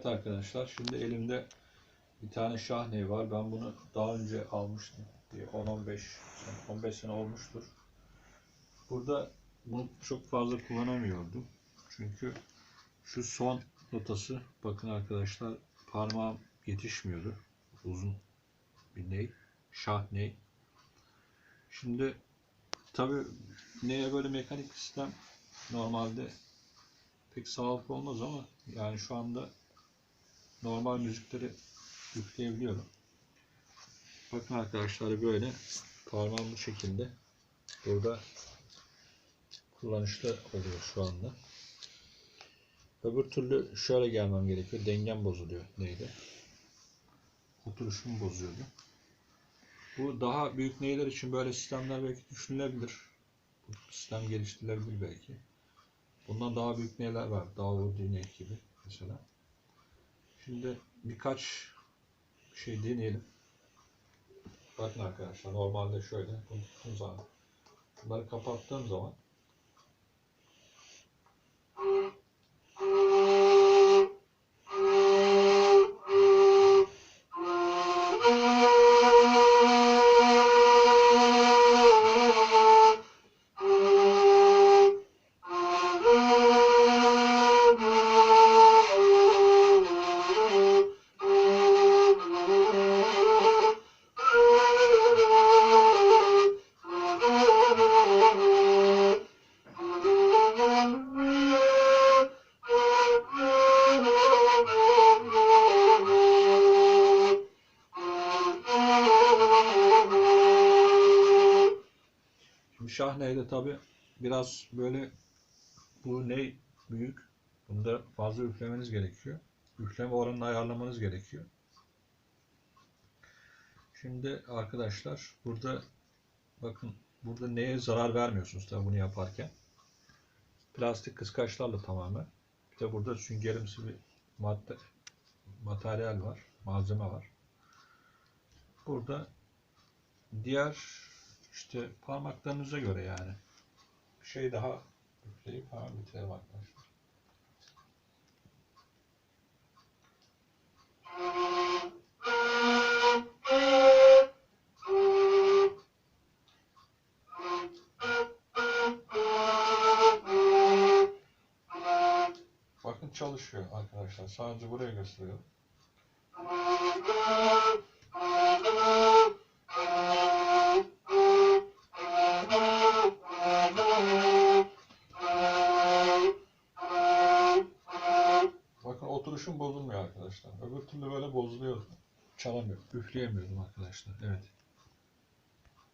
Evet arkadaşlar şimdi elimde bir tane şahne var. Ben bunu daha önce almıştım. Bir 10-15 sene, 15 sene olmuştur. Burada bunu çok fazla kullanamıyordum. Çünkü şu son notası bakın arkadaşlar parmağım yetişmiyordu. Uzun bir ney. Şah ney. Şimdi tabi neye böyle mekanik sistem normalde pek sağlıklı olmaz ama yani şu anda normal müzikleri yükleyebiliyorum. Bakın arkadaşlar böyle parmağım bu şekilde burada kullanışlı oluyor şu anda. Öbür türlü şöyle gelmem gerekiyor. Dengem bozuluyor neydi? Oturuşum bozuyordu. Bu daha büyük neyler için böyle sistemler belki düşünülebilir. Bu sistem geliştirilebilir belki. Bundan daha büyük neyler var. Davul Diney gibi mesela. Şimdi birkaç şey deneyelim. Bakın arkadaşlar normalde şöyle bunu tuttuğum zaman bunları kapattığım zaman Şahne'de tabi biraz böyle bu ney büyük. Bunda fazla üflemeniz gerekiyor. Üfleme oranını ayarlamanız gerekiyor. Şimdi arkadaşlar burada bakın burada neye zarar vermiyorsunuz tabi bunu yaparken. Plastik kıskaçlarla tamamen. Bir de burada süngerimsi bir madde materyal var. Malzeme var. Burada diğer işte parmaklarınıza göre yani. Bir şey daha hemen bitirelim arkadaşlar. Bakın çalışıyor arkadaşlar. Sadece buraya gösteriyorum. Oturuşum bozulmuyor arkadaşlar. Öbür türlü böyle bozuluyor. Çalamıyorum. Üfleyemiyordum arkadaşlar. Evet.